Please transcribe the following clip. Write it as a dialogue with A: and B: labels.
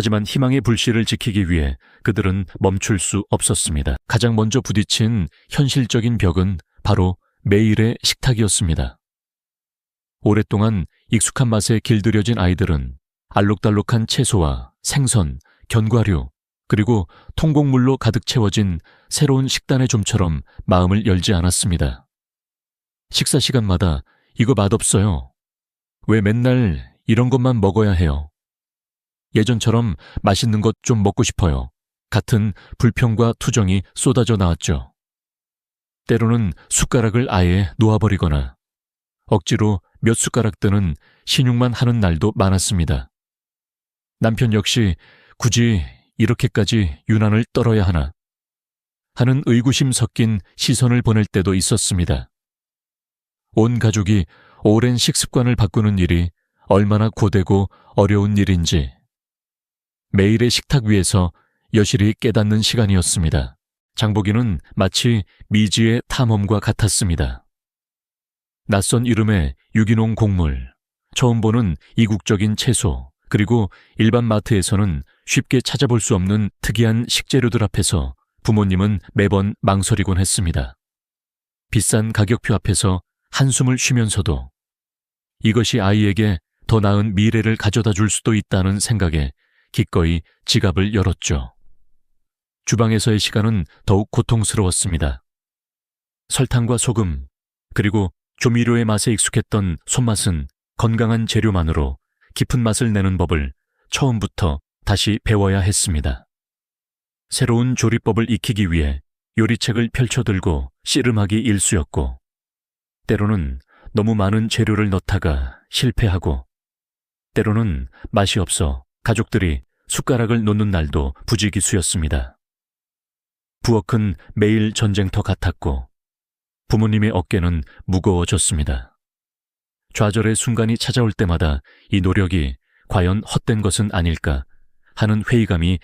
A: 하지만 희망의 불씨를 지키기 위해 그들은 멈출 수 없었습니다. 가장 먼저 부딪힌 현실적인 벽은 바로 매일의 식탁이었습니다. 오랫동안 익숙한 맛에 길들여진 아이들은 알록달록한 채소와 생선, 견과류, 그리고 통곡물로 가득 채워진 새로운 식단의 좀처럼 마음을 열지 않았습니다. 식사 시간마다 이거 맛없어요. 왜 맨날 이런 것만 먹어야 해요? 예전처럼 맛있는 것 좀 먹고 싶어요. 같은 불평과 투정이 쏟아져 나왔죠. 때로는 숟가락을 아예 놓아버리거나 억지로 몇 숟가락 뜨는 신용만 하는 날도 많았습니다. 남편 역시 굳이 이렇게까지 유난을 떨어야 하나 하는 의구심 섞인 시선을 보낼 때도 있었습니다. 온 가족이 오랜 식습관을 바꾸는 일이 얼마나 고되고 어려운 일인지 매일의 식탁 위에서 여실히 깨닫는 시간이었습니다. 장보기는 마치 미지의 탐험과 같았습니다. 낯선 이름의 유기농 곡물, 처음 보는 이국적인 채소, 그리고 일반 마트에서는 쉽게 찾아볼 수 없는 특이한 식재료들 앞에서 부모님은 매번 망설이곤 했습니다. 비싼 가격표 앞에서 한숨을 쉬면서도 이것이 아이에게 더 나은 미래를 가져다 줄 수도 있다는 생각에 기꺼이 지갑을 열었죠. 주방에서의 시간은 더욱 고통스러웠습니다. 설탕과 소금, 그리고 조미료의 맛에 익숙했던 손맛은 건강한 재료만으로 깊은 맛을 내는 법을 처음부터 다시 배워야 했습니다. 새로운 조리법을 익히기 위해 요리책을 펼쳐들고 씨름하기 일쑤였고, 때로는 너무 많은 재료를 넣다가 실패하고, 때로는 맛이 없어 가족들이 숟가락을 놓는 날도 부지기수였습니다. 부엌은 매일 전쟁터 같았고, 부모님의 어깨는 무거워졌습니다. 좌절의 순간이 찾아올 때마다 이 노력이 과연 헛된 것은 아닐까 하는 회의감이